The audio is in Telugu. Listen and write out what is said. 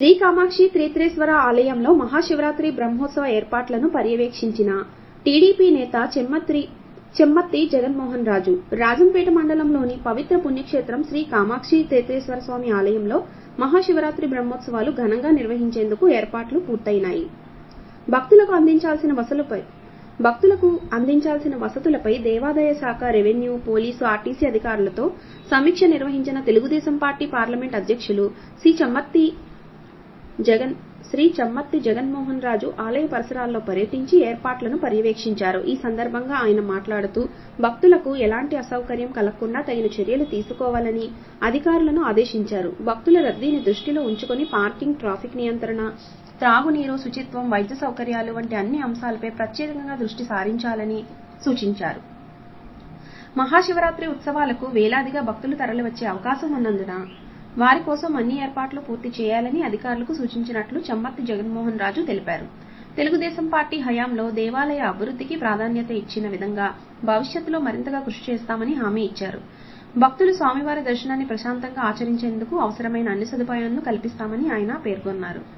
శ్రీ కామాక్షి త్రిత్రేశ్వర ఆలయంలో మహాశివరాత్రి బ్రహ్మోత్సవ ఏర్పాట్లను పర్యవేక్షించిన టీడీపీ నేత చెమ్మత్రి చెమ్మత్తి జగన్మోహన్ రాజు. రాజంపేట మండలంలోని పవిత్ర పుణ్యక్షేత్రం శ్రీ కామాక్షి త్రిత్రేశ్వర స్వామి ఆలయంలో మహాశివరాత్రి బ్రహ్మోత్సవాలు ఘనంగా నిర్వహించేందుకు ఏర్పాట్లు పూర్తయినాయి. భక్తులకు అందించాల్సిన వసతులపై భక్తులకు అందించాల్సిన వసతులపై దేవాదాయ శాఖ రెవెన్యూ పోలీసు ఆర్టీసీ అధికారులతో సమీక్ష నిర్వహించిన తెలుగుదేశం పార్టీ పార్లమెంట్ అధ్యక్షులు సి. చమ్మత్తి జగన్ శ్రీ చమ్మత్తి జగన్మోహన్ రాజు ఆలయ పరిసరాల్లో పర్యటించి ఏర్పాట్లను పర్యవేక్షించారు. ఈ సందర్భంగా ఆయన మాట్లాడుతూ భక్తులకు ఎలాంటి అసౌకర్యం కలగకుండా తగిన చర్యలు తీసుకోవాలని అధికారులను ఆదేశించారు. భక్తుల రద్దీని దృష్టిలో ఉంచుకొని పార్కింగ్ ట్రాఫిక్ నియంత్రణ త్రాగునీరు శుచిత్వం వైద్య సౌకర్యాలు వంటి అన్ని అంశాలపై ప్రత్యేకంగా దృష్టి సారించాలని సూచించారు. మహాశివరాత్రి ఉత్సవాలకు వేలాదిగా భక్తులు తరలివచ్చే అవకాశం ఉన్నందున వారి కోసం అన్ని ఏర్పాట్లు పూర్తి చేయాలని అధికారులకు సూచించినట్లు చమ్మత్తి జగన్మోహన్ రాజు తెలిపారు. తెలుగుదేశం పార్టీ హయాంలో దేవాలయ అభివృద్ధికి ప్రాధాన్యత ఇచ్చిన విధంగా భవిష్యత్తులో మరింతగా కృషి చేస్తామని హామీ ఇచ్చారు. భక్తులు స్వామివారి దర్శనాన్ని ప్రశాంతంగా ఆచరించేందుకు అవసరమైన అన్ని సదుపాయాలను కల్పిస్తామని ఆయన పేర్కొన్నారు.